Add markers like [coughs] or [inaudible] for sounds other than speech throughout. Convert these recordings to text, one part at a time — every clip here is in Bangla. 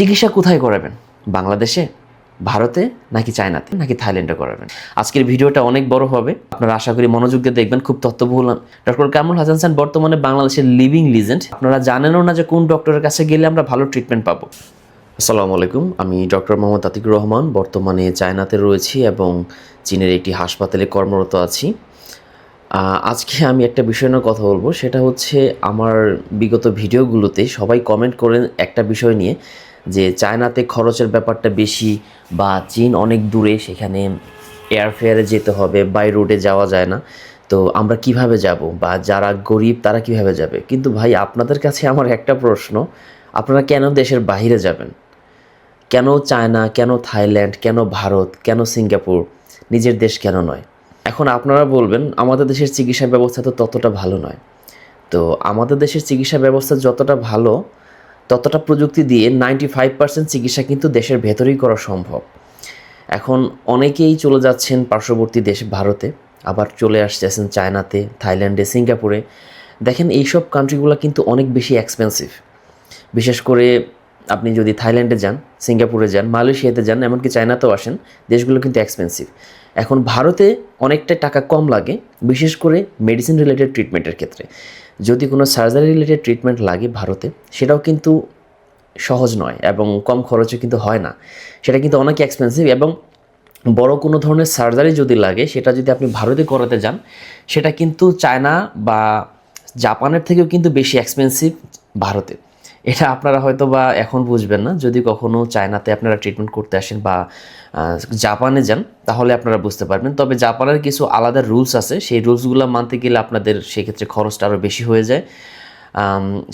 চিকিৎসা কোথায় করাবেন? বাংলাদেশে, ভারতে, নাকি চায়নাতে, নাকি থাইল্যান্ডে করাবেন? আজকের ভিডিওটা অনেক বড় হবে। আপনারা আশা করি মনোযোগ দিয়ে দেখবেন। খুব তথ্যবহুল। ডক্টর কামরুল হাসান খান বর্তমানে বাংলাদেশের লিভিং লিজেন্ড আপনারা জানেনও না যে কোন ডক্টরের কাছে গেলে আমরা ভালো ট্রিটমেন্ট পাবো। আসসালামু আলাইকুম। আমি ডক্টর মোহাম্মদ আতিকুর রহমান। বর্তমানে চায়নাতে রয়েছি এবং চীনের একটি হাসপাতালে কর্মরত আছি। আজকে আমি একটা বিষয় নিয়ে কথা বলব। সেটা হচ্ছে আমার বিগত ভিডিওগুলোতে সবাই কমেন্ট করেন একটা বিষয় নিয়ে। যে চায়নাতে খরচের ব্যাপারটা বেশি বা চীন অনেক দূরে, সেখানে এয়ারফেয়ারে যেতে হবে বাই রোডে যাওয়া যায় না। তো আমরা কীভাবে যাব বা যারা গরিব, তারা কীভাবে যাবে? কিন্তু ভাই, আপনাদের কাছে আমার একটা প্রশ্ন, আপনারা কেন দেশের বাইরে যাবেন? কেন চায়না, কেন থাইল্যান্ড, কেন ভারত, কেন সিঙ্গাপুর? নিজের দেশ কেন নয়? এখন আপনারা বলবেন, আমাদের দেশের চিকিৎসা ব্যবস্থা তো ততটা ভালো নয়। তো আমাদের দেশের চিকিৎসা ব্যবস্থা যতটা ভালো ততটা প্রযুক্তি দিয়ে নাইনটি ফাইভ পার্সেন্ট চিকিৎসা কিন্তু দেশের ভেতরেই করা সম্ভব। এখন অনেকেই চলে যাচ্ছেন পার্শ্ববর্তী দেশ ভারতে, আবার চলে আসতেছেন চায়নাতে, থাইল্যান্ডে, সিঙ্গাপুরে। দেখেন এইসব কান্ট্রিগুলো কিন্তু অনেক বেশি এক্সপেন্সিভ বিশেষ করে আপনি যদি থাইল্যান্ডে যান, সিঙ্গাপুরে যান, মালয়েশিয়াতে যান, এমনকি চায়নাতেও আসেন, দেশগুলো কিন্তু এক্সপেন্সিভ এখন ভারতে অনেকটা টাকা কম লাগে, বিশেষ করে মেডিসিন রিলেটেড ট্রিটমেন্টের ক্ষেত্রে। যদি কোনো সার্জারি রিলেটেড ট্রিটমেন্ট লাগে ভারতে, সেটাও কিন্তু সহজ নয় এবং কম খরচে কিন্তু হয় না। সেটা কিন্তু অনেক এক্সপেন্সিভ এবং বড় কোনো ধরনের সার্জারি যদি লাগে, সেটা যদি আপনি ভারতে করাতে যান, সেটা কিন্তু চায়না বা জাপানের থেকেও কিন্তু বেশি এক্সপেন্সিভ ভারতে। এটা আপনারা হয়তো বা এখন বুঝবেন না। যদি কখনো চায়নাতে আপনারা ট্রিটমেন্ট করতে আসেন বা জাপানে যান, তাহলে আপনারা বুঝতে পারবেন। তবে জাপানের কিছু আলাদা রুলস আছে। সেই রুলসগুলো মানতে গেলে আপনাদের সেক্ষেত্রে খরচটা আরও বেশি হয়ে যায়।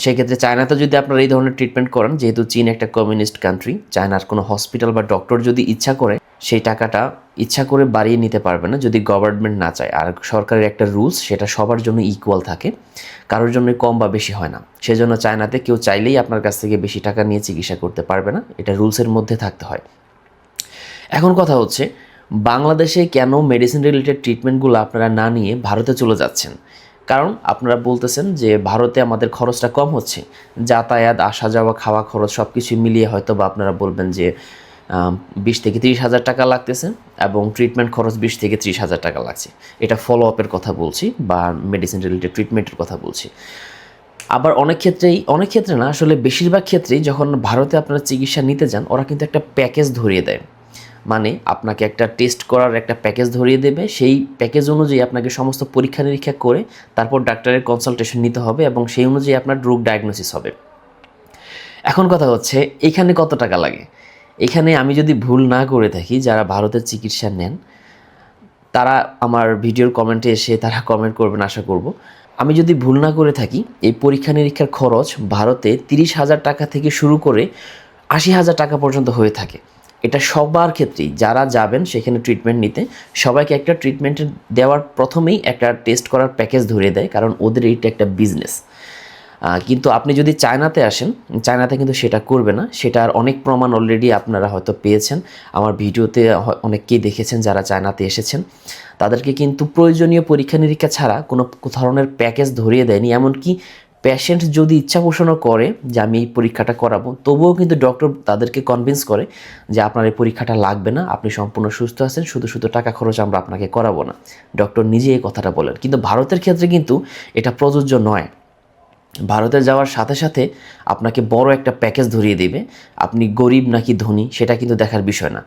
সেক্ষেত্রে চায়নাতে যদি আপনারা এই ধরনের ট্রিটমেন্ট করেন, যেহেতু চীন একটা কমিউনিস্ট কান্ট্রি চায়নার কোনো হসপিটাল বা ডক্টর যদি ইচ্ছা করে, সেই টাকাটা ইচ্ছা করে বাড়িয়ে নিতে পারবে না যদি গভর্নমেন্ট না চায়। আর সরকারের একটা রুলস সেটা সবার জন্য ইকুয়াল থাকে, কারোর জন্য কম বা বেশি হয় না। সেজন্য চায়নাতে কেউ চাইলেই আপনার কাছ থেকে বেশি টাকা নিয়ে চিকিৎসা করতে পারবে না, এটা রুলসের মধ্যে থাকতে হয়। এখন কথা হচ্ছে, বাংলাদেশে কেন মেডিসিন রিলেটেড ট্রিটমেন্টগুলো আপনারা না নিয়ে ভারতে চলে যাচ্ছেন? কারণ আপনারা বলতেছেন যে ভারতে আমাদের খরচটা কম হচ্ছে। যাতায়াত, আসা যাওয়া, খাওয়া খরচ সব কিছু মিলিয়ে হয়তো বা আপনারা বলবেন যে বিশ থেকে তিরিশ হাজার টাকা লাগতেছে এবং ট্রিটমেন্ট খরচ বিশ থেকে ত্রিশ হাজার টাকা লাগছে। এটা ফলো আপের কথা বলছি বা মেডিসিন রিলেটেড ট্রিটমেন্টের কথা বলছি। আবার অনেক ক্ষেত্রেই, অনেক ক্ষেত্রে না, আসলে বেশিরভাগ ক্ষেত্রেই যখন ভারতে আপনারা চিকিৎসা নিতে যান, ওরা কিন্তু একটা প্যাকেজ ধরিয়ে দেয়। মানে আপনাকে একটা টেস্ট করার একটা প্যাকেজ ধরিয়ে দেবে। সেই প্যাকেজ অনুযায়ী আপনাকে সমস্ত পরীক্ষা নিরীক্ষা করে তারপর ডাক্তারের কনসালটেশন নিতে হবে এবং সেই অনুযায়ী আপনার রোগ ডায়াগনোসিস হবে। এখন কথা হচ্ছে, এখানে কত টাকা লাগে? এখানে আমি যদি ভুল না করে থাকি, যারা ভারতের চিকিৎসা নেন, তারা আমার ভিডিওর কমেন্টে এসে তারা কমেন্ট করবেন আশা করব। আমি যদি ভুল না করে থাকি, এই পরীক্ষা নিরীক্ষার খরচ ভারতে তিরিশ হাজার টাকা থেকে শুরু করে আশি হাজার টাকা পর্যন্ত হয়ে থাকে। এটা সবার ক্ষেত্রেই, যারা যাবেন সেখানে ট্রিটমেন্ট নিতে, সবাইকে একটা ট্রিটমেন্ট দেওয়ার প্রথমেই একটা টেস্ট করার প্যাকেজ ধরিয়ে দেয়, কারণ ওদের এইটা একটা বিজনেস কিন্তু আপনি যদি চায়নাতে আসেন, চায়নাতে কিন্তু সেটা করবে না, সেটার অনেক প্রমাণ অলরেডি আপনারা হয়তো পেয়েছেন। আমার ভিডিওতে অনেককেই দেখেছেন যারা চায়নাতে এসেছেন। তাদেরকে কিন্তু প্রয়োজনীয় পরীক্ষা নিরীক্ষা ছাড়া কোনো ধরনের প্যাকেজ ধরিয়ে দেয়নি, এমনকি পেশেন্ট যদি ইচ্ছা পোষণও করে যে আমি এই পরীক্ষাটা করাবো, তবুও কিন্তু ডক্টর তাদেরকে কনভিন্স করে যে আপনার এই পরীক্ষাটা লাগবে না, আপনি সম্পূর্ণ সুস্থ আছেন, শুধু শুধু টাকা খরচ আমরা আপনাকে করাবো না। ডক্টর নিজে এই কথাটা বলেন। কিন্তু ভারতের ক্ষেত্রে কিন্তু এটা প্রযোজ্য নয়। ভারতে যাওয়ার সাথে সাথে আপনাকে বড় একটা প্যাকেজ ধরিয়ে দেবে। আপনি গরিব নাকি ধনী, সেটা কিন্তু দেখার বিষয় না।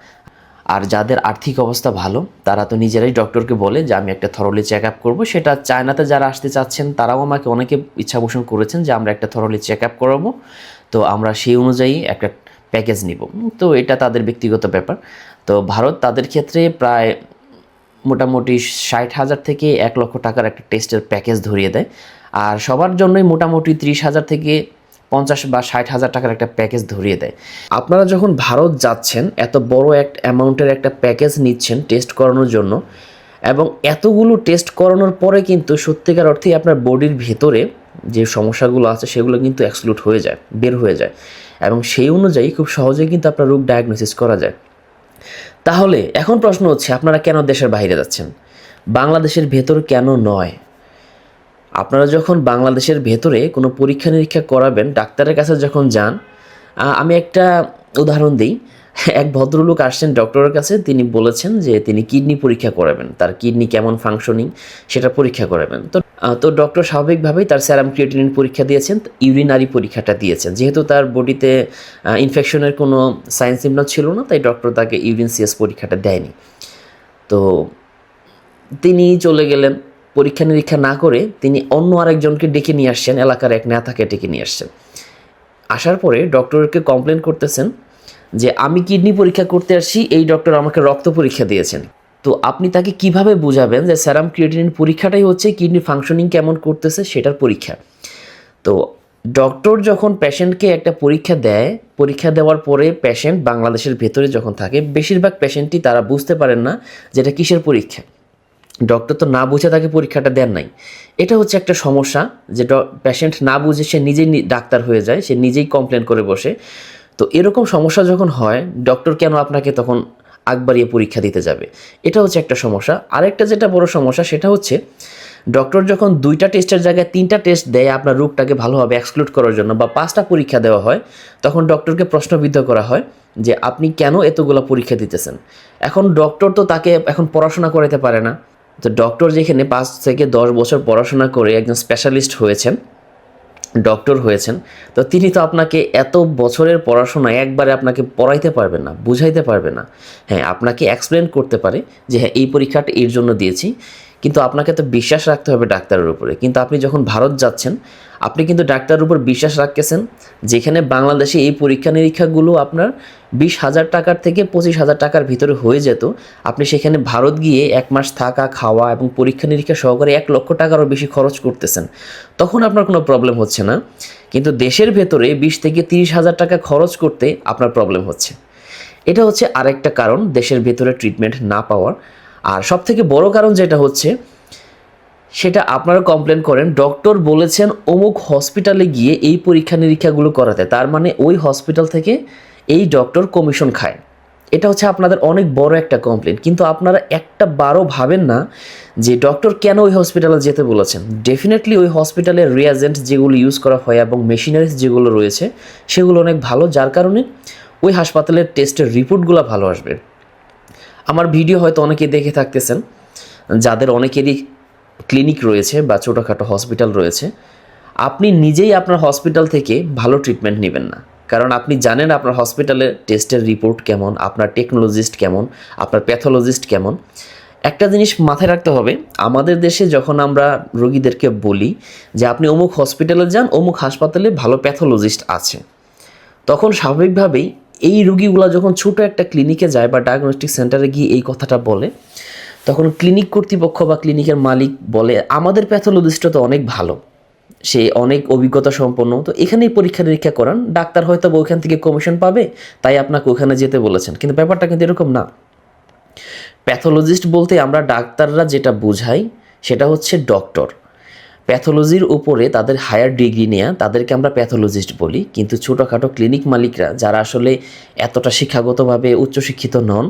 আর যাদের আর্থিক অবস্থা ভালো, তারা তো নিজেরাই ডক্টরকে বলে যে, আমি একটা থরলি চেক আপ করব। সেটা চায়নাতে যারা আসতে চাচ্ছেন, তারাও আমাকে অনেকে ইচ্ছা পোষণ করেছেন যে, আমরা একটা থরলি চেক আপ করাবো। তো আমরা সেই অনুযায়ী একটা প্যাকেজ নিব। তো এটা তাদের ব্যক্তিগত ব্যাপার। তো ভারত তাদের ক্ষেত্রে প্রায় মোটামুটি ষাট হাজার থেকে এক লক্ষ টাকার একটা টেস্টের প্যাকেজ ধরিয়ে দেয়। আর সবার জন্যই মোটামুটি ত্রিশ হাজার থেকে পঞ্চাশ বা ষাট হাজার টাকার একটা প্যাকেজ ধরিয়ে দেয়। আপনারা যখন ভারত যাচ্ছেন, এত বড় এক অ্যামাউন্টের একটা প্যাকেজ নিচ্ছেন টেস্ট করানোর জন্য, এবং এতগুলো টেস্ট করানোর পরে কিন্তু সত্যিকার অর্থেই আপনার বডির ভেতরে যে সমস্যাগুলো আছে, সেগুলো কিন্তু এক্সক্লুড হয়ে যায়, বের হয়ে যায়। এবং সেই অনুযায়ী খুব সহজেই কিন্তু আপনার রোগ ডায়াগনোসিস করা যায়। তাহলে এখন প্রশ্ন হচ্ছে, আপনারা কেন দেশের বাইরে যাচ্ছেন? বাংলাদেশের ভেতর কেন নয়? আপনারা যখন বাংলাদেশের ভেতরে কোনো পরীক্ষা নিরীক্ষা করাবেন, ডাক্তারের কাছে যখন যান আমি একটা উদাহরণ দিই। এক ভদ্রলোক আসছেন ডক্টরের কাছে, তিনি বলেছেন যে তিনি কিডনি পরীক্ষা করাবেন, তার কিডনি কেমন ফাংশনিং সেটা পরীক্ষা করাবেন। তো তো ডক্টর স্বাভাবিকভাবেই তার স্যারাম ক্রিয়েটিনিন পরীক্ষা দিয়েছেন ইউরিনারি পরীক্ষাটা দিয়েছেন। যেহেতু তার বডিতে ইনফেকশনের কোনো সাইন সিমটম ছিল না, তাই ডক্টর তাকে ইউরিন সিএস পরীক্ষাটা দেয়নি। তো, তিনি চলে গেলেন। পরীক্ষা নিরীক্ষা না করে তিনি অন্য আরেকজনকে ডেকে নিয়ে আসছেন, এলাকার এক নেতাকে ডেকে নিয়ে আসছেন। আসার পরে ডক্টরকে কমপ্লেন করতেছেন যে, আমি কিডনি পরীক্ষা করতে আসছি, এই ডক্টর আমাকে রক্ত পরীক্ষা দিয়েছেন। তো আপনি তাকে কীভাবে বুঝাবেন যে স্যারাম ক্রিয়েটিনিন পরীক্ষাটাই হচ্ছে, কিডনি ফাংশনিং কেমন করতেছে, সেটার পরীক্ষা? তো ডক্টর যখন পেশেন্টকে একটা পরীক্ষা দেয়, পরীক্ষা দেওয়ার পরে পেশেন্ট বাংলাদেশের ভেতরে যখন থাকে, বেশিরভাগ পেশেন্টই তারা বুঝতে পারেন না যে, এটা কিসের পরীক্ষা। ডক্টর তো না বুঝে তাকে পরীক্ষাটা দেন নাই। এটা হচ্ছে একটা সমস্যা যে পেশেন্ট না বুঝে সে নিজেই ডাক্তার হয়ে যায়, সে নিজেই কমপ্লেন করে বসে। তো এরকম সমস্যা যখন হয় ডক্টর কেন আপনাকে তখন আগ বাড়িয়ে পরীক্ষা দিতে যাবে? এটা হচ্ছে একটা সমস্যা। আরেকটা যেটা বড় সমস্যা, সেটা হচ্ছে ডক্টর যখন দুইটা টেস্টের জায়গায় তিনটা টেস্ট দেয়, আপনার রোগটাকে ভালোভাবে এক্সক্লুড করার জন্য বা পাঁচটা পরীক্ষা দেওয়া হয়, তখন ডক্টরকে প্রশ্নবিদ্ধ করা হয় যে আপনি কেন এতগুলো পরীক্ষা দিতেছেন? এখন ডক্টর তো তাকে এখন পড়াশোনা করাতে পারে না। তো ডক্টর যেখানে পাঁচ থেকে দশ বছর পড়াশোনা করে একজন স্পেশালিস্ট হয়েছেন ডক্টর হয়েছেন, তো তিনি তো আপনাকে এত বছরের পড়াশোনা একবারে আপনাকে পড়াইতে পারবে না, বুঝাইতে পারবে না। হ্যাঁ আপনাকে এক্সপ্লেন করতে পারে যে হ্যাঁ এই পরীক্ষাটা এর জন্য দিয়েছি। কিন্তু আপনাকে তো বিশ্বাস রাখতে হবে ডাক্তারের উপরে। কিন্তু আপনি যখন ভারত যাচ্ছেন, আপনি কিন্তু ডাক্তারের উপর বিশ্বাস রাখতেছেন, যেখানে বাংলাদেশে এই পরীক্ষা নিরীক্ষাগুলো আপনার বিশ হাজার টাকার থেকে পঁচিশ হাজার টাকার ভিতরে হয়ে যেত। আপনি সেখানে ভারত গিয়ে এক মাস থাকা, খাওয়া এবং পরীক্ষা নিরীক্ষা সহকারে এক লক্ষ টাকারও বেশি খরচ করতেছেন। তখন আপনার কোনো প্রবলেম হচ্ছে না। কিন্তু দেশের ভেতরে বিশ থেকে তিরিশ হাজার টাকা খরচ করতে আপনার প্রবলেম হচ্ছে। এটা হচ্ছে আরেকটা কারণ, দেশের ভেতরে ট্রিটমেন্ট না পাওয়ার। আর সব থেকে বড় কারণ যেটা হচ্ছে, সেটা আপনারা কমপ্লেন করেন ডক্টর বলেছেন অমুক হসপিটালে গিয়ে এই পরীক্ষা নিরীক্ষাগুলো করাতে, তার মানে ওই হসপিটাল থেকে এই ডক্টর কমিশন খায়। এটা হচ্ছে আপনাদের অনেক বড় একটা কমপ্লেন কিন্তু আপনারা একটা বারও ভাবেন না যে ডক্টর কেন ওই হসপিটালে যেতে বলেছেন। ডেফিনেটলি ওই হসপিটালের রিয়াজেন্ট যেগুলো ইউজ করা হয় এবং মেশিনারিজ যেগুলো রয়েছে, সেগুলো অনেক ভালো, যার কারণে ওই হাসপাতালের টেস্টের রিপোর্টগুলো ভালো আসবে। আমার ভিডিও হয়তো অনেকে দেখে থাকতেছেন, যাদের অনেকেরই ক্লিনিক রয়েছে বা ছোটোখাটো হসপিটাল রয়েছে, আপনি নিজেই আপনার হসপিটাল থেকে ভালো ট্রিটমেন্ট নেবেন না। কারণ আপনি জানেন আপনার হসপিটালে টেস্টের রিপোর্ট কেমন, আপনার টেকনোলজিস্ট কেমন, আপনার প্যাথোলজিস্ট কেমন। একটা জিনিস মাথায় রাখতে হবে, আমাদের দেশে যখন আমরা রোগীদেরকে বলি যে আপনি অমুক হসপিটালে যান, অমুক হাসপাতালে ভালো প্যাথোলজিস্ট আছে, তখন স্বাভাবিকভাবেই এই রুগীগুলো যখন ছোট একটা ক্লিনিকে যায় বা ডায়াগনস্টিক সেন্টারে গিয়ে এই কথাটা বলে, তখন ক্লিনিক কর্তৃপক্ষ বা ক্লিনিকের মালিক বলে, আমাদের প্যাথোলজিস্ট তো অনেক ভালো। সে অনেক অভিজ্ঞতা সম্পন্ন। তো এখানেই পরীক্ষা নিরীক্ষা করান। ডাক্তার হয়তো ওইখান থেকে কমিশন পাবে, তাই আপনাকে ওখানে যেতে বলেছেন। কিন্তু ব্যাপারটা কিন্তু এরকম না। প্যাথোলজিস্ট বলতে আমরা ডাক্তাররা যেটা বুঝাই, সেটা হচ্ছে ডক্টর প্যাথোলজির উপরে তাদের হায়ার ডিগ্রি নেওয়া তাদেরকে আমরা প্যাথোলজিস্ট বলি। কিন্তু ছোটোখাটো ক্লিনিক মালিকরা যারা আসলে এতটা শিক্ষাগতভাবে উচ্চশিক্ষিত নন,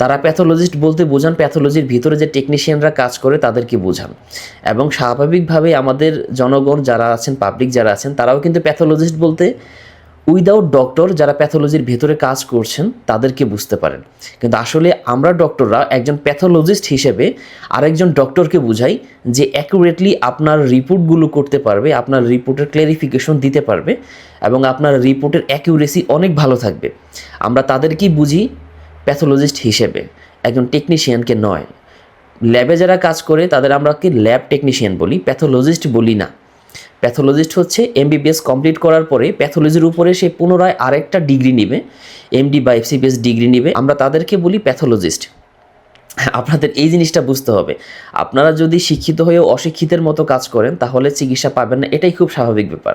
তারা প্যাথোলজিস্ট বলতে বোঝান প্যাথোলজির ভিতরে যে টেকনিশিয়ানরা কাজ করে তাদেরকে বোঝান। এবং স্বাভাবিকভাবে আমাদের জনগণ যারা আছেন পাবলিক যারা আছেন, তারাও কিন্তু প্যাথোলজিস্ট বলতে উইদাউট ডক্টর যারা প্যাথোলজির ভেতরে কাজ করছেন, তাদেরকে বুঝতে পারেন। কিন্তু আসলে আমরা ডক্টররা একজন প্যাথোলজিস্ট হিসেবে আরেকজন ডক্টরকে বুঝাই যে অ্যাকুরেটলি আপনার রিপোর্টগুলো করতে পারবে, আপনার রিপোর্টের ক্লারিফিকেশন দিতে পারবে এবং আপনার রিপোর্টের অ্যাকিউরেসি অনেক ভালো থাকবে। আমরা তাদেরকেই বুঝি প্যাথোলজিস্ট হিসেবে, একজন টেকনিশিয়ানকে নয়। ল্যাবে যারা কাজ করে, তাদের আমরা কি ল্যাব টেকনিশিয়ান বলি প্যাথোলজিস্ট বলি না। প্যাথোলজিস্ট হচ্ছে এমবিবিএস কমপ্লিট করার পরে প্যাথোলজির উপরে সে পুনরায় আরেকটা ডিগ্রি নেবে এমডি বা এফসিবিএস ডিগ্রি নেবে। আমরা তাদেরকে বলি প্যাথোলজিস্ট আপনাদের এই জিনিসটা বুঝতে হবে। আপনারা যদি শিক্ষিত হয়েও অশিক্ষিতের মতো কাজ করেন, তাহলে চিকিৎসা পাবেন না। এটাই খুব স্বাভাবিক ব্যাপার।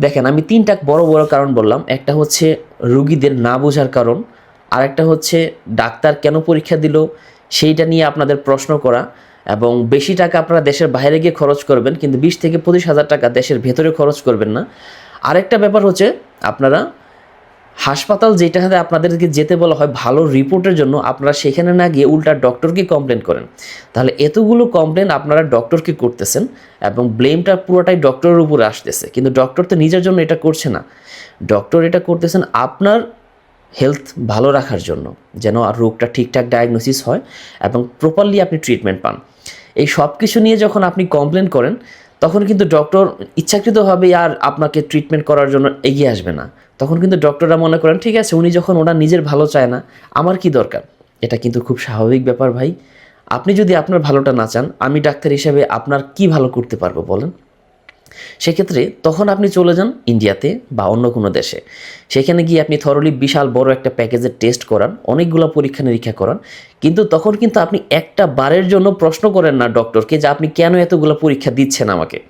দেখেন, আমি তিনটা বড় বড় কারণ বললাম। একটা হচ্ছে রুগীদের না বোঝার কারণ। আরেকটা হচ্ছে ডাক্তার কেন পরীক্ষা দিল? সেইটা নিয়ে আপনাদের প্রশ্ন করা। এবং বেশি টাকা আপনারা দেশের বাইরে গিয়ে খরচ করবেন, কিন্তু বিশ থেকে পঁচিশ হাজার টাকা দেশের ভেতরে খরচ করবেন না। আরেকটা ব্যাপার হচ্ছে, আপনারা হাসপাতাল যেটাতে আপনাদেরকে যেতে বলা হয় ভালো রিপোর্টের জন্য, আপনারা সেখানে না গিয়ে উল্টা ডক্টরকে কমপ্লেন করেন। তাহলে এতগুলো কমপ্লেন আপনারা ডক্টরকে করতেছেন এবং ব্লেমটা পুরোটাই ডক্টরের উপরে আসতেছে। কিন্তু ডক্টর তো নিজের জন্য এটা করছে না। ডক্টর এটা করতেছেন আপনার হেলথ ভালো রাখার জন্য, যেন আর রোগটা ঠিকঠাক ডায়াগনোসিস হয় এবং প্রপারলি আপনি ট্রিটমেন্ট পান। এই সব কিছু নিয়ে যখন আপনি কমপ্লেন করেন, তখন কিন্তু ডক্টর ইচ্ছাকৃতভাবে আর আপনাকে ট্রিটমেন্ট করার জন্য এগিয়ে আসবে না। তখন কিন্তু ডক্টররা মনে করেন, ঠিক আছে, উনি যখন ওনার নিজের ভালো চায় না, আমার কি দরকার? এটা কিন্তু খুব স্বাভাবিক ব্যাপার ভাই। আপনি যদি আপনার ভালোটা না চান, আমি ডাক্তার হিসেবে আপনার কি ভালো করতে পারব বলেন? সেক্ষেত্রে তখন আপনি চলে যান ইন্ডিয়াতে বা অন্য কোনো দেশে। সেখানে গিয়ে আপনি থরলি বিশাল বড় একটা প্যাকেজের টেস্ট করান, অনেকগুলো পরীক্ষা নিরীক্ষা করান। কিন্তু তখন কিন্তু আপনি একটা বারের জন্য প্রশ্ন করেন না ডক্টরকে যে আপনি কেন এতগুলো পরীক্ষা দিচ্ছেন আমাকে।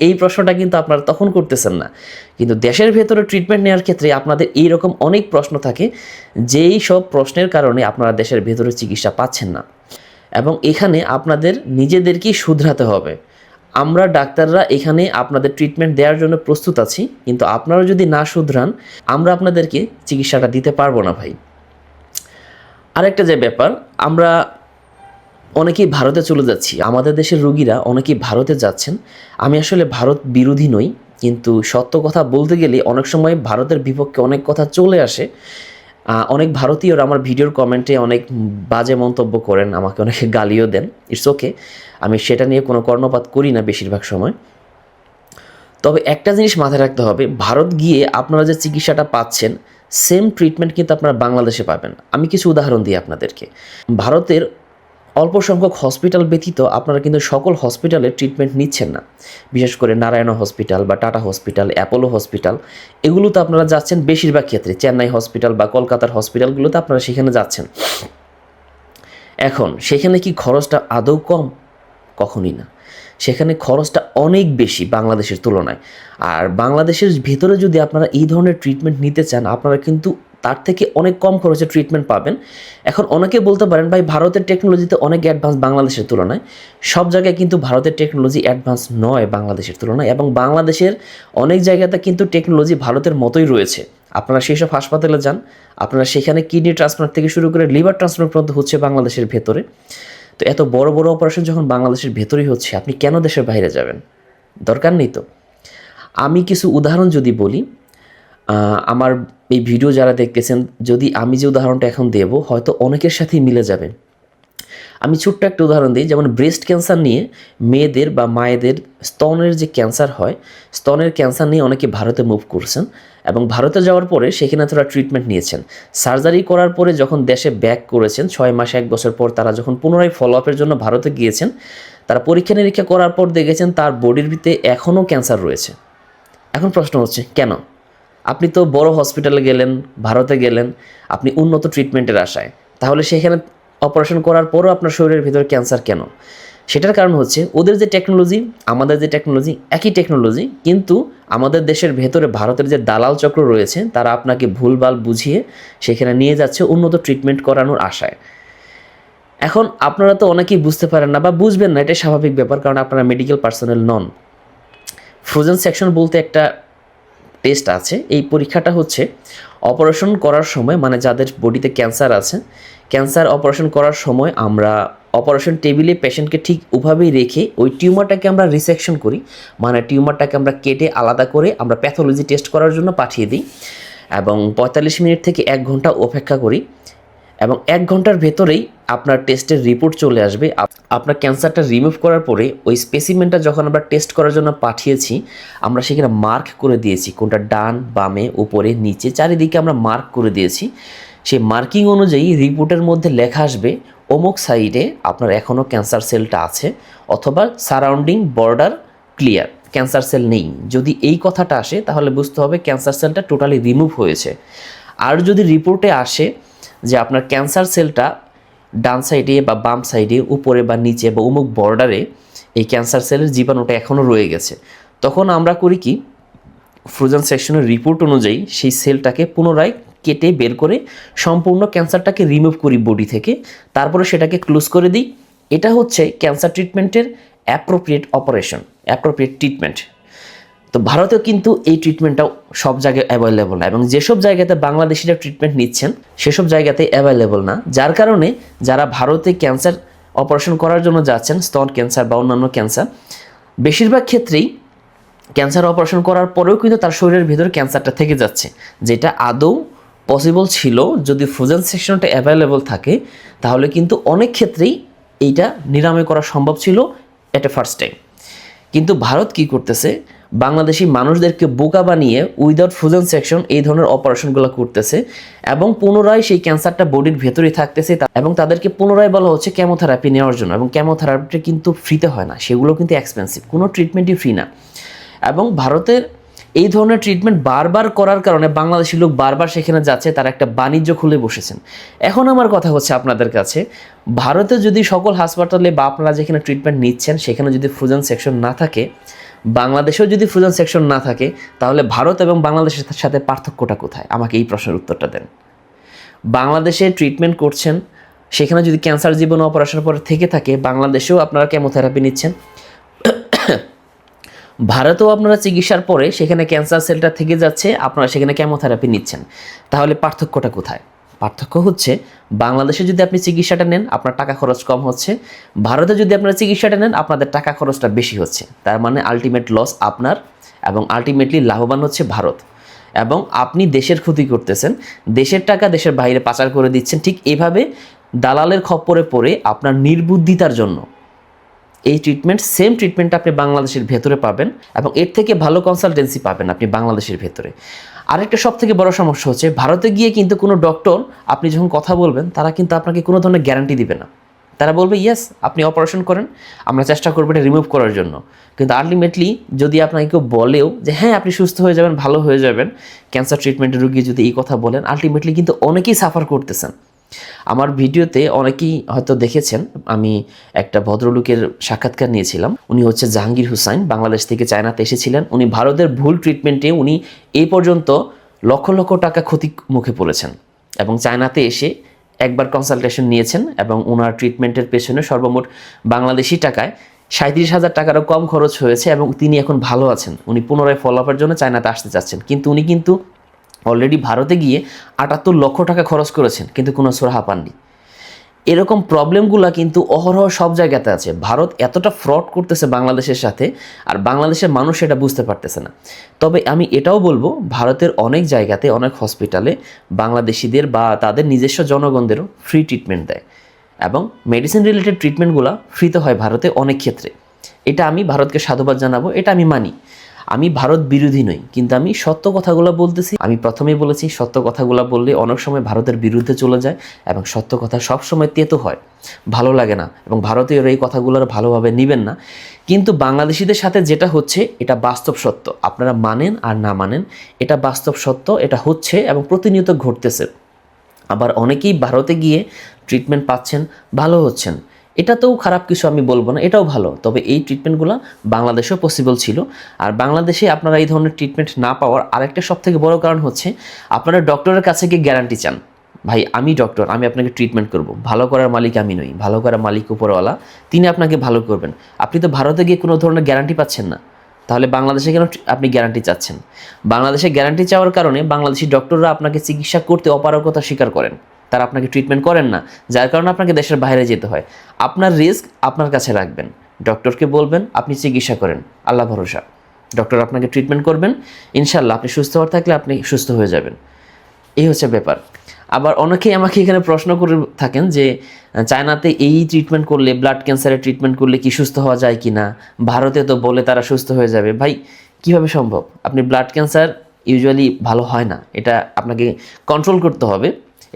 এই প্রশ্নটা কিন্তু আপনারা তখন করতেছেন না। কিন্তু দেশের ভেতরে ট্রিটমেন্ট নেওয়ার ক্ষেত্রে আপনাদের এই রকম অনেক প্রশ্ন থাকে, যেই সব প্রশ্নের কারণে আপনারা দেশের ভেতরে চিকিৎসা পাচ্ছেন না। এবং এখানে আপনাদের নিজেদেরকেই শুধরাতে হবে। আমরা ডাক্তাররা এখানে আপনাদের ট্রিটমেন্ট দেওয়ার জন্য প্রস্তুত আছি, কিন্তু আপনারা যদি না শুধরান, আমরা আপনাদেরকে চিকিৎসাটা দিতে পারব না ভাই। আরেকটা যে ব্যাপার, আমরা অনেকেই ভারতে চলে যাচ্ছি, আমাদের দেশের রুগীরা অনেকেই ভারতে যাচ্ছেন। আমি আসলে ভারত বিরোধী নই, কিন্তু সত্য কথা বলতে গেলে অনেক সময় ভারতের বিপক্ষে অনেক কথা চলে আসে। অনেক ভারতীয়রা আমার ভিডিওর কমেন্টে অনেক বাজে মন্তব্য করেন, আমাকে অনেকে [laughs] গালিও দেন। ইটস ওকে আমি সেটা নিয়ে কোনো কর্ণপাত করি না বেশিরভাগ সময়। তবে একটা জিনিস মাথায় রাখতে হবে, ভারত গিয়ে আপনারা যে চিকিৎসাটা পাচ্ছেন সেম ট্রিটমেন্ট কিন্তু আপনারা বাংলাদেশে পাবেন। আমি কিছু উদাহরণ দিই আপনাদেরকে। ভারতের অল্প সংখ্যক হসপিটাল ব্যতীত আপনারা কিন্তু সকল হসপিটালে ট্রিটমেন্ট নিচ্ছেন না। বিশেষ করে নারায়ণ হসপিটাল বা টাটা হসপিটাল, অ্যাপোলো হসপিটাল, এগুলোতে আপনারা যাচ্ছেন বেশিরভাগ ক্ষেত্রে। চেন্নাই হসপিটাল বা কলকাতার হসপিটালগুলোতে আপনারা সেখানে যাচ্ছেন। এখন, সেখানে কি খরচটা আদৌ কম? কখনই না। সেখানে খরচটা অনেক বেশি বাংলাদেশের তুলনায়। আর বাংলাদেশের ভেতরে যদি আপনারা এই ধরনের ট্রিটমেন্ট নিতে চান, আপনারা কিন্তু তার থেকে অনেক কম খরচে ট্রিটমেন্ট পাবেন। এখন অনেকে বলতে পারেন, ভাই, ভারতের টেকনোলজিতে অনেক অ্যাডভান্স বাংলাদেশের তুলনায়। সব জায়গায় কিন্তু ভারতের টেকনোলজি অ্যাডভান্স নয় বাংলাদেশের তুলনায় এবং বাংলাদেশের অনেক জায়গাতে কিন্তু টেকনোলজি ভারতের মতোই রয়েছে। আপনারা সেই সব হাসপাতালে যান, আপনারা সেখানে কিডনি ট্রান্সপ্লান্ট থেকে শুরু করে লিভার ট্রান্সপ্লান্ট পর্যন্ত হচ্ছে বাংলাদেশের ভেতরে। তো এত বড় বড় অপারেশন যখন বাংলাদেশের ভেতরেই হচ্ছে, আপনি কেন দেশের বাইরে যাবেন? দরকার নেই তো। আমি কিছু উদাহরণ যদি বলি আমার এই ভিডিও যারা দেখতেছেন, যদি আমি যে উদাহরণটা এখন দেব, হয়তো অনেকের সাথেই মিলে যাবে। আমি ছোট্ট একটা উদাহরণ দিই, যেমন ব্রেস্ট ক্যান্সার নিয়ে মেয়েদের বা মায়েদের স্তনের যে ক্যান্সার হয়, স্তনের ক্যান্সার নিয়ে অনেকে ভারতে মুভ করছেন এবং ভারতে যাওয়ার পরে সেখানে তারা ট্রিটমেন্ট নিয়েছেন। সার্জারি করার পরে যখন দেশে ব্যাক করেছেন, ছয় মাস, এক বছর পর তারা যখন পুনরায় ফলো আপের জন্য ভারতে গিয়েছেন, তারা পরীক্ষা নিরীক্ষা করার পর দেখেছেন তার বডির ভিতরে এখনও ক্যান্সার রয়েছে। এখন প্রশ্ন হচ্ছে, কেন? আপনি তো বড় হসপিটালে গেলেন, ভারতে গেলেন, আপনি উন্নত ট্রিটমেন্টের আশায়। তাহলে সেখানে অপারেশন করার পরও আপনার শরীরের ভিতরে ক্যান্সার কেন? সেটার কারণ হচ্ছে, ওদের যে টেকনোলজি আমাদের যে টেকনোলজি একই টেকনোলজি কিন্তু আমাদের দেশের ভেতরে ভারতের যে দালাল চক্র রয়েছে, তারা আপনাকে ভুলভাল বুঝিয়ে সেখানে নিয়ে যাচ্ছে উন্নত ট্রিটমেন্ট করানোর আশায়। এখন আপনারা তো অনেকেই বুঝতে পারেন না বা বুঝবেন না এটা স্বাভাবিক ব্যাপার, কারণ আপনারা মেডিকেল পার্সোনাল নন। ফ্রোজেন সেকশন বলতে একটা টেস্ট আছে। এই পরীক্ষাটা হচ্ছে অপারেশন করার সময় মানে যাদের বডিতে ক্যান্সার আছে ক্যান্সার অপারেশন করার সময় আমরা অপারেশন টেবিলে পেশেন্টকে ঠিক ওভাবেই রেখে ওই টিউমারটাকে আমরা রিসেকশন করি। মানে টিউমারটাকে আমরা কেটে আলাদা করে আমরা প্যাথোলজি টেস্ট করার জন্য পাঠিয়ে দিই এবং পঁয়তাল্লিশ মিনিট থেকে এক ঘণ্টা অপেক্ষা করি এবং এক ঘণ্টার ভেতরেই আপনার টেস্টের রিপোর্ট চলে আসবে। আপ- আপনার ক্যান্সারটা রিমুভ করার পরে ওই স্পেসিমেনটা যখন আমরা টেস্ট করার জন্য পাঠিয়েছি, আমরা সেখানে মার্ক করে দিয়েছি। কোনটা ডান, বামে, উপরে, নিচে, চারিদিকে আমরা মার্ক করে দিয়েছি। সেই মার্কিং অনুযায়ী রিপোর্টের মধ্যে লেখা আসবে অমুক সাইডে আপনার এখনও ক্যান্সার সেলটা আছে অথবা surrounding border clear cancer cell নেই। যদি এই কথাটা আসে, তাহলে বুঝতে হবে ক্যান্সার সেলটা টোটালি রিমুভ হয়েছে। আর যদি রিপোর্টে আসে যে আপনার ক্যান্সার সেলটা ডান সাইডে বা বাম সাইডে, উপরে বা নিচে বা অমুক বর্ডারে এই ক্যান্সার সেলের জীবাণুটা এখনও রয়ে গেছে। তখন আমরা করি কি, ফ্রোজেন সেকশনের রিপোর্ট অনুযায়ী সেই সেলটাকে পুনরায় কেটে বের করে সম্পূর্ণ ক্যান্সারটাকে রিমুভ করি বডি থেকে। তারপরে সেটাকে ক্লোজ করে দিই। এটা হচ্ছে ক্যান্সার ট্রিটমেন্টের অ্যাপ্রোপ্রিয়েট অপারেশন, অ্যাপ্রোপ্রিয়েট ট্রিটমেন্ট। তো ভারতেও কিন্তু এই ট্রিটমেন্টটাও সব জায়গায় অ্যাভেলেবল না। এবং যেসব জায়গাতে বাংলাদেশিরা ট্রিটমেন্ট নিচ্ছেন, সেসব জায়গাতে অ্যাভেলেবল না। যার কারণে যারা ভারতে ক্যান্সার অপারেশন করার জন্য যাচ্ছেন, স্তন ক্যান্সার বা অন্যান্য ক্যান্সার বেশিরভাগ ক্ষেত্রেই ক্যান্সার অপারেশন করার পরেও কিন্তু তার শরীরের ভিতরে ক্যান্সারটা থেকে যাচ্ছে। যেটা আদৌ পসিবল ছিল, যদি ফ্রোজেন সেকশনটা অ্যাভেলেবল থাকে, তাহলে কিন্তু অনেক ক্ষেত্রেই এইটা নিরাময় করা সম্ভব ছিল এট এ ফার্স্ট টাইম কিন্তু ভারত কি করতেছে বাংলাদেশি মানুষদেরকে বোকা বানিয়ে উইদাউট ফ্রোজেন সেকশন এই ধরনের অপারেশনগুলো করতেছে এবং পুনরায় সেই ক্যান্সারটা বডির ভেতরেই থাকতেছে এবং তাদেরকে পুনরায় বলা হচ্ছে কেমোথেরাপি নেওয়ার জন্য এবং কেমোথেরাপিটা কিন্তু ফ্রিতে হয় না। সেগুলো কিন্তু এক্সপেন্সিভ কোনো ট্রিটমেন্টই ফ্রি না। এবং ভারতের এই ধরনের ট্রিটমেন্ট বারবার করার কারণে বাংলাদেশি লোক বারবার সেখানে যাচ্ছে, তারা একটা বাণিজ্য খুলে বসেছেন। এখন আমার কথা হচ্ছে আপনাদের কাছে, ভারতে যদি সকল হাসপাতালে বা আপনারা যেখানে ট্রিটমেন্ট নিচ্ছেন, সেখানে যদি ফ্রোজেন সেকশন না থাকে বাংলাদেশেও যদি ফ্রোজেন সেকশন না থাকে, তাহলে ভারত এবং বাংলাদেশের সাথে পার্থক্যটা কোথায়? আমাকে এই প্রশ্নের উত্তরটা দেন। বাংলাদেশে ট্রিটমেন্ট করছেন, সেখানে যদি ক্যান্সার জীবন অপারেশন পরে থেকে থাকে, বাংলাদেশেও আপনারা কেমোথেরাপি নিচ্ছেন। [coughs] ভারতেও আপনারা চিকিৎসার পরে সেখানে ক্যান্সার সেলটা থেকে যাচ্ছে, আপনারা সেখানে কেমোথেরাপি নিচ্ছেন। তাহলে পার্থক্যটা কোথায়? পার্থক্য হচ্ছে বাংলাদেশে যদি আপনি চিকিৎসাটা নেন, আপনার টাকা খরচ কম হচ্ছে। ভারতে যদি আপনারা চিকিৎসাটা নেন, আপনাদের টাকা খরচটা বেশি হচ্ছে। তার মানে আলটিমেট লস আপনার এবং আলটিমেটলি লাভবান হচ্ছে ভারত। এবং আপনি দেশের ক্ষতি করতেছেন, দেশের টাকা দেশের বাইরে পাচার করে দিচ্ছেন, ঠিক এভাবে দালালের খপ্পরে পড়ে আপনার নির্বুদ্ধিতার জন্য। এই ট্রিটমেন্ট সেম ট্রিটমেন্ট আপনি বাংলাদেশের ভেতরে পাবেন এবং এর থেকে ভালো কনসালটেন্সি পাবেন আপনি বাংলাদেশের ভেতরে। আরেকটা সব থেকে বড় সমস্যা হচ্ছে, ভারতে গিয়ে কিন্তু কোনো ডক্টর আপনি যখন কথা বলবেন, তারা কিন্তু আপনাকে কোনো ধরনের গ্যারান্টি দিবে না। তারা বলবে ইয়েস আপনি অপারেশন করেন, আমরা চেষ্টা করব এটা রিমুভ করার জন্য। কিন্তু আলটিমেটলি যদি আপনাকে কেউ বলেও যে হ্যাঁ আপনি সুস্থ হয়ে যাবেন, ভালো হয়ে যাবেন ক্যান্সার ট্রিটমেন্টের রুগী যদি এই কথা বলেন আলটিমেটলি কিন্তু অনেকেই সাফার করতেছেন। আমার ভিডিওতে অনেকেই হয়তো দেখেছেন, আমি একটা ভদ্রলোকের সাক্ষাৎকার নিয়েছিলাম। উনি হচ্ছে জাহাঙ্গীর হুসাইন, বাংলাদেশ থেকে চায়নাতে এসেছিলেন। উনি ভারতের ভুল ট্রিটমেন্টে উনি এই পর্যন্ত লক্ষ লক্ষ টাকা ক্ষতি মুখে পড়েছেন এবং চায়নাতে এসে একবার কনসালটেশন নিয়েছেন এবং ওনার ট্রিটমেন্টের পেছনে সর্বমোট বাংলাদেশি টাকায় সাঁত্রিশ হাজার টাকারও কম খরচ হয়েছে এবং তিনি এখন ভালো আছেন। উনি পুনরায় ফলো আপের জন্য চায়নাতে আসতে চাচ্ছেন। কিন্তু উনি কিন্তু অলরেডি ভারতে গিয়ে আটাত্তর লক্ষ টাকা খরচ করেছেন, কিন্তু কোনো সুরাহা পাননি। এরকম প্রবলেমগুলো কিন্তু অহরহ সব জায়গাতে আছে। ভারত এতটা ফ্রড করতেছে বাংলাদেশের সাথে, আর বাংলাদেশের মানুষ সেটা বুঝতে পারতেছে না। তবে আমি এটাও বলব, ভারতের অনেক জায়গাতে, অনেক হসপিটালে বাংলাদেশিদের বা তাদের নিজস্ব জনগণদেরও ফ্রি ট্রিটমেন্ট দেয়। এবং মেডিসিন রিলেটেড ট্রিটমেন্টগুলো ফ্রিতে হয় ভারতে অনেক ক্ষেত্রে। এটা আমি ভারতকে সাধুবাদ জানাব, এটা আমি মানি। আমি ভারত বিরোধী নই, কিন্তু আমি সত্য কথাগুলো বলতেছি। আমি প্রথমেই বলেছি, সত্য কথাগুলো বললে অনেক সময় ভারতের বিরুদ্ধে চলে যায় এবং সত্য কথা সব সময় তেতো হয়। ভালো লাগে না এবং ভারতীয়রা এই কথাগুলোর ভালোভাবে নেবেন না। কিন্তু বাংলাদেশিদের সাথে যেটা হচ্ছে, এটা বাস্তব সত্য। আপনারা মানেন আর না মানেন, এটা বাস্তব সত্য, এটা হচ্ছে এবং প্রতিনিয়ত ঘটতেছে। আবার অনেকেই ভারতে গিয়ে ট্রিটমেন্ট পাচ্ছেন, ভালো হচ্ছেন। এটাতেও খারাপ কিছু আমি বলব না, এটাও ভালো। তবে এই ট্রিটমেন্টগুলো বাংলাদেশেও পসিবল ছিল। আর বাংলাদেশে আপনারা এই ধরনের ট্রিটমেন্ট না পাওয়ার আরেকটা সব থেকে বড় কারণ হচ্ছে, আপনারা ডক্টরের কাছে গিয়ে গ্যারান্টি চান। ভাই, আমি ডক্টর আমি আপনাকে ট্রিটমেন্ট করব। ভালো করার মালিক আমি নই। ভালো করার মালিক উপরওয়ালা, তিনি আপনাকে ভালো করবেন। আপনি তো ভারতে গিয়ে কোনো ধরনের গ্যারান্টি পাচ্ছেন না। তাহলে বাংলাদেশে কেন আপনি গ্যারান্টি চাচ্ছেন? বাংলাদেশে গ্যারান্টি চাওয়ার কারণে বাংলাদেশি ডক্টররা আপনাকে চিকিৎসা করতে অপারগতা স্বীকার করেন। তারা আপনাকে ট্রিটমেন্ট করেন না, যার কারণে আপনাকে দেশের বাইরে যেতে হয়। আপনার রিস্ক আপনার কাছে রাখবেন। ডক্টরকে বলবেন, আপনি চিকিৎসা করেন। আল্লাহ ভরসা। ডক্টর আপনাকে ট্রিটমেন্ট করবেন। ইনশাল্লাহ আপনি সুস্থ হওয়ার থাকলে আপনি সুস্থ হয়ে যাবেন। এই হচ্ছে ব্যাপার। আবার অনেকেই আমাকে এখানে প্রশ্ন করে থাকেন যে, চায়নাতে এই ট্রিটমেন্ট করলে ব্লাড ক্যান্সারের ট্রিটমেন্ট করলে কি সুস্থ হওয়া যায় কি না ভারতে তো বলে তারা সুস্থ হয়ে যাবে। ভাই, কীভাবে সম্ভব? আপনি ব্লাড ক্যান্সার ইউজুয়ালি ভালো হয় না। এটা আপনাকে কন্ট্রোল করতে হবে।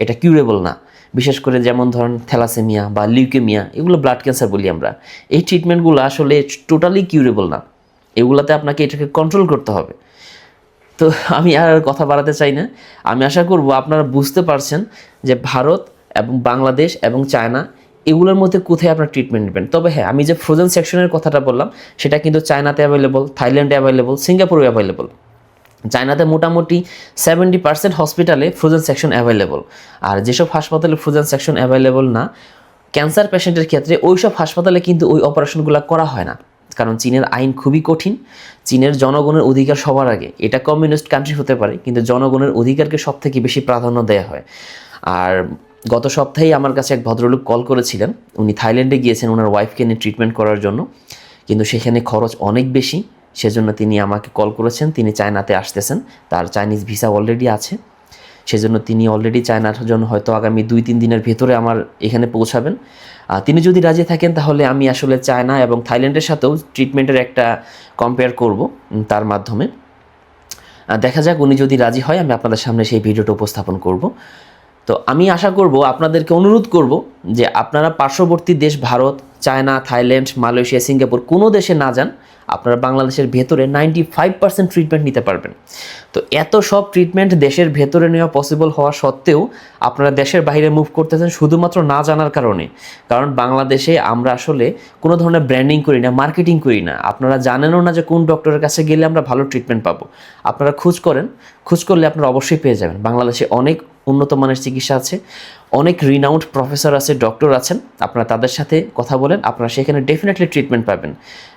এটা কিউরেবল না। বিশেষ করে যেমন ধরেন থ্যালাসেমিয়া বা লিউকেমিয়া, এগুলো ব্লাড ক্যান্সার বলি আমরা। এই ট্রিটমেন্টগুলো আসলে টোটালি কিউরেবল না। এগুলাতে আপনাকে এটাকে কন্ট্রোল করতে হবে। তো আমি আর কথা বাড়াতে চাই না। আমি আশা করব আপনারা বুঝতে পারছেন যে ভারত এবং বাংলাদেশ এবং চায়না এগুলোর মধ্যে কোথায় আপনার ট্রিটমেন্ট নেবেন। তবে হ্যাঁ আমি যে ফ্রোজেন সেকশনের কথাটা বললাম, সেটা কিন্তু চায়নাতে অ্যাভেলেবল থাইল্যান্ডে অ্যাভেলেবল সিঙ্গাপুরে অ্যাভেলেবল চায়নাতে মোটামুটি সেভেন্টি পার্সেন্ট হসপিটালে ফ্রোজেন সেকশন অ্যাভেলেবল আর যেসব হাসপাতালে ফ্রোজেন সেকশন অ্যাভেলেবল না ক্যান্সার পেশেন্টের ক্ষেত্রে ওই সব হাসপাতালে কিন্তু ওই অপারেশনগুলো করা হয় না। কারণ চীনের আইন খুবই কঠিন। চীনের জনগণের অধিকার সবার আগে। এটা কমিউনিস্ট কান্ট্রি হতে পারে, কিন্তু জনগণের অধিকারকে সব থেকে বেশি প্রাধান্য দেওয়া হয়। আর গত সপ্তাহেই আমার কাছে এক ভদ্রলোক কল করেছিলেন। উনি থাইল্যান্ডে গিয়েছেন ওনার ওয়াইফকে নিয়ে ট্রিটমেন্ট করার জন্য। কিন্তু সেখানে খরচ অনেক বেশি। সেজন্য তিনি আমাকে কল করেছেন, তিনি চায়নাতে আসতেছেন। তার চাইনিজ ভিসা অলরেডি আছে। সেজন্য তিনি অলরেডি চায়নার জন্য হয়তো আগামী দুই, তিন দিনের ভেতরে আমার এখানে পৌঁছাবেন। তিনি যদি রাজি থাকেন, তাহলে আমি আসলে চায়না এবং থাইল্যান্ডের সাথেও ট্রিটমেন্টের একটা কম্পেয়ার করব তার মাধ্যমে। দেখা যাক উনি যদি রাজি হয়, আমি আপনাদের সামনে সেই ভিডিওটা উপস্থাপন করব। তো আমি আশা করব, আপনাদেরকে অনুরোধ করব যে আপনারা পার্শ্ববর্তী দেশ Bharat, China, Thailand, Malaysia, Singapore কোনো দেশে না যান। আপনারা বাংলাদেশের ভেতরে নাইনটি ফাইভ পার্সেন্ট ট্রিটমেন্ট নিতে পারবেন। তো এত সব ট্রিটমেন্ট দেশের ভেতরে নেওয়া পসিবল হওয়া সত্ত্বেও আপনারা দেশের বাইরে মুভ করতেছেন শুধুমাত্র না জানার কারণে। কারণ বাংলাদেশে আমরা আসলে কোনো ধরনের ব্র্যান্ডিং করি না মার্কেটিং করি না। আপনারা জানেনও না যে কোন ডক্টরের কাছে গেলে আমরা ভালো ট্রিটমেন্ট পাবো। আপনারা খোঁজ করেন, খোঁজ করলে আপনারা অবশ্যই পেয়ে যাবেন। বাংলাদেশে অনেক উন্নত মানের চিকিৎসা আছে। অনেক রিনাউন্ড প্রফেসর আছে ডক্টর আছেন। আপনারা তাদের সাথে কথা বলেন, আপনারা সেখানে ডেফিনেটলি ট্রিটমেন্ট পাবেন।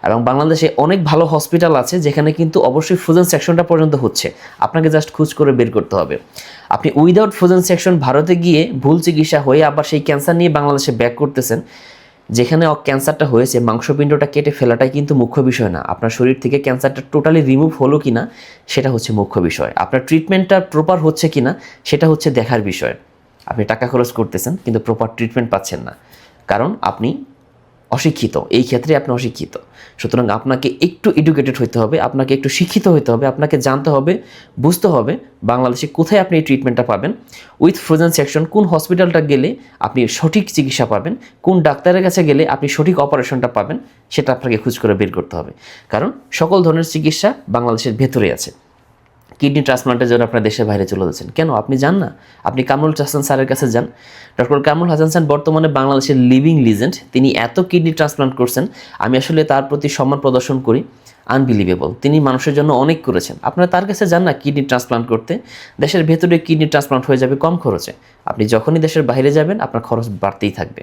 এবং বাংলাদেশে অনেক ভালো হসপিটাল আছে, যেখানে কিন্তু অবশ্যই ফ্রোজেন সেকশনটা পর্যন্ত হচ্ছে। আপনাকে জাস্ট খুঁজ করে বের করতে হবে। আপনি উইদাউট ফ্রোজেন সেকশন ভারতে গিয়ে ভুল চিকিৎসা হয়ে আবার সেই ক্যান্সার নিয়ে বাংলাদেশে ব্যাক করতেছেন যেখানে ক্যান্সারটা হয়েছে, মাংসপিণ্ডটা কেটে ফেলাটাই কিন্তু মুখ্য বিষয় না। আপনার শরীর থেকে ক্যান্সারটা টোটালি রিমুভ হলো কি না সেটা হচ্ছে মুখ্য বিষয়। আপনার ট্রিটমেন্টটা প্রপার হচ্ছে কি না সেটা হচ্ছে দেখার বিষয়। আপনি টাকা খরচ করতেছেন, কিন্তু প্রপার ট্রিটমেন্ট পাচ্ছেন না। কারণ আপনি অশিক্ষিত, এই ক্ষেত্রে আপনি অশিক্ষিত। সুতরাং আপনাকে একটু এডুকেটেড হতে হবে, আপনাকে একটু শিক্ষিত হতে হবে, আপনাকে জানতে হবে, বুঝতে হবে বাংলাদেশে কোথায় আপনি এই ট্রিটমেন্টটা পাবেন উইথ ফ্রোজেন সেকশন কোন হসপিটালটা গেলে আপনি সঠিক চিকিৎসা পাবেন, কোন ডাক্তারের কাছে গেলে আপনি সঠিক অপারেশনটা পাবেন, সেটা আপনাকে খোঁজ করে বের করতে হবে। কারণ সকল ধরনের চিকিৎসা বাংলাদেশের ভেতরে আছে। কিডনি ট্রান্সপ্লান্টের জন্য আপনার দেশের বাইরে চলে যাচ্ছেন। কেন? আপনি যান না। আপনি কামরুল হাসান স্যারের কাছে যান। ডক্টর কামরুল হাসান স্যার বর্তমানে বাংলাদেশের লিভিং লিজেন্ড তিনি এত কিডনি ট্রান্সপ্লান্ট করছেন। আমি আসলে তার প্রতি সম্মান প্রদর্শন করি। আনবিলিভেবল তিনি মানুষের জন্য অনেক করেছেন। আপনারা তার কাছে যান না কিডনি ট্রান্সপ্লান্ট করতে। দেশের ভেতরে কিডনি ট্রান্সপ্লান্ট হয়ে যাবে কম খরচে। আপনি যখনই দেশের বাইরে যাবেন, আপনার খরচ বাড়তেই থাকবে।